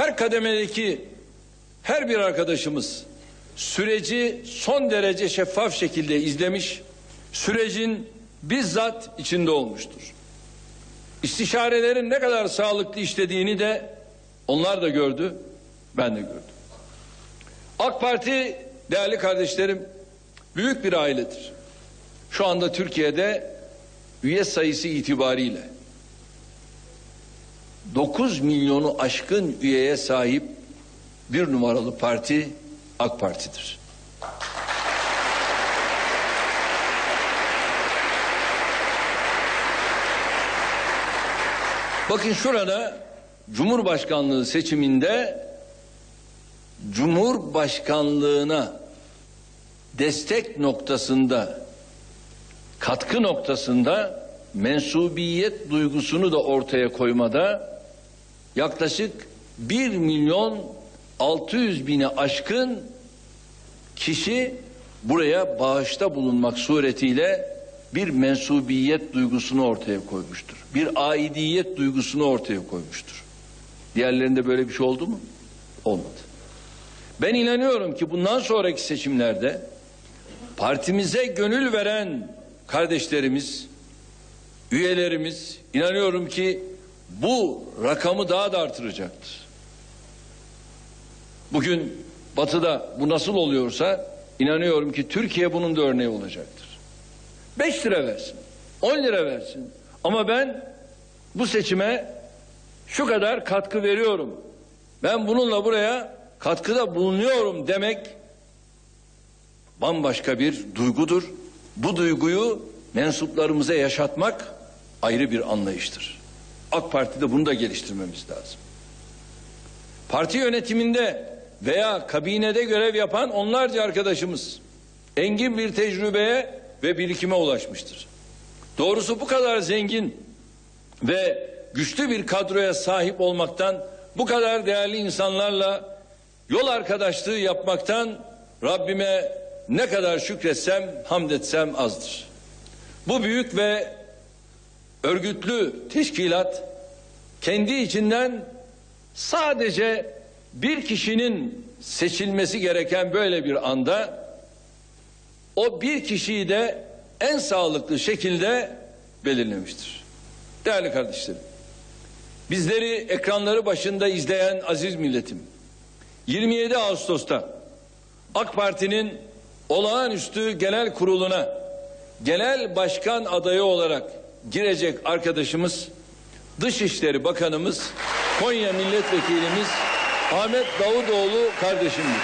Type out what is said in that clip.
her kademedeki her bir arkadaşımız süreci son derece şeffaf şekilde izlemiş, sürecin bizzat içinde olmuştur. İstişarelerin ne kadar sağlıklı işlediğini de onlar da gördü, ben de gördüm. AK Parti değerli kardeşlerim büyük bir ailedir. Şu anda Türkiye'de üye sayısı itibariyle 9 milyonu aşkın üyeye sahip bir numaralı parti AK Parti'dir. Bakın şurada Cumhurbaşkanlığı seçiminde Cumhurbaşkanlığına destek noktasında katkı noktasında mensubiyet duygusunu da ortaya koymada yaklaşık 1 milyon 600 bine aşkın kişi buraya bağışta bulunmak suretiyle bir mensubiyet duygusunu ortaya koymuştur. Bir aidiyet duygusunu ortaya koymuştur. Diğerlerinde böyle bir şey oldu mu? Olmadı. Ben inanıyorum ki bundan sonraki seçimlerde partimize gönül veren kardeşlerimiz, üyelerimiz inanıyorum ki bu rakamı daha da artıracaktır. Bugün batıda bu nasıl oluyorsa inanıyorum ki Türkiye bunun da örneği olacaktır. 5 lira versin, 10 lira versin ama ben bu seçime şu kadar katkı veriyorum. Ben bununla buraya katkıda bulunuyorum demek bambaşka bir duygudur. Bu duyguyu mensuplarımıza yaşatmak ayrı bir anlayıştır. AK Parti'de bunu da geliştirmemiz lazım. Parti yönetiminde veya kabinede görev yapan onlarca arkadaşımız engin bir tecrübeye ve birikime ulaşmıştır. Doğrusu bu kadar zengin ve güçlü bir kadroya sahip olmaktan, bu kadar değerli insanlarla yol arkadaşlığı yapmaktan Rabbime ne kadar şükretsem, hamd etsem azdır. Bu büyük ve örgütlü teşkilat kendi içinden sadece bir kişinin seçilmesi gereken böyle bir anda o bir kişiyi de en sağlıklı şekilde belirlemiştir. Değerli kardeşlerim, bizleri ekranları başında izleyen aziz milletim, 27 Ağustos'ta AK Parti'nin olağanüstü genel kuruluna genel başkan adayı olarak girecek arkadaşımız Dışişleri Bakanımız Konya Milletvekilimiz Ahmet Davutoğlu kardeşimdir.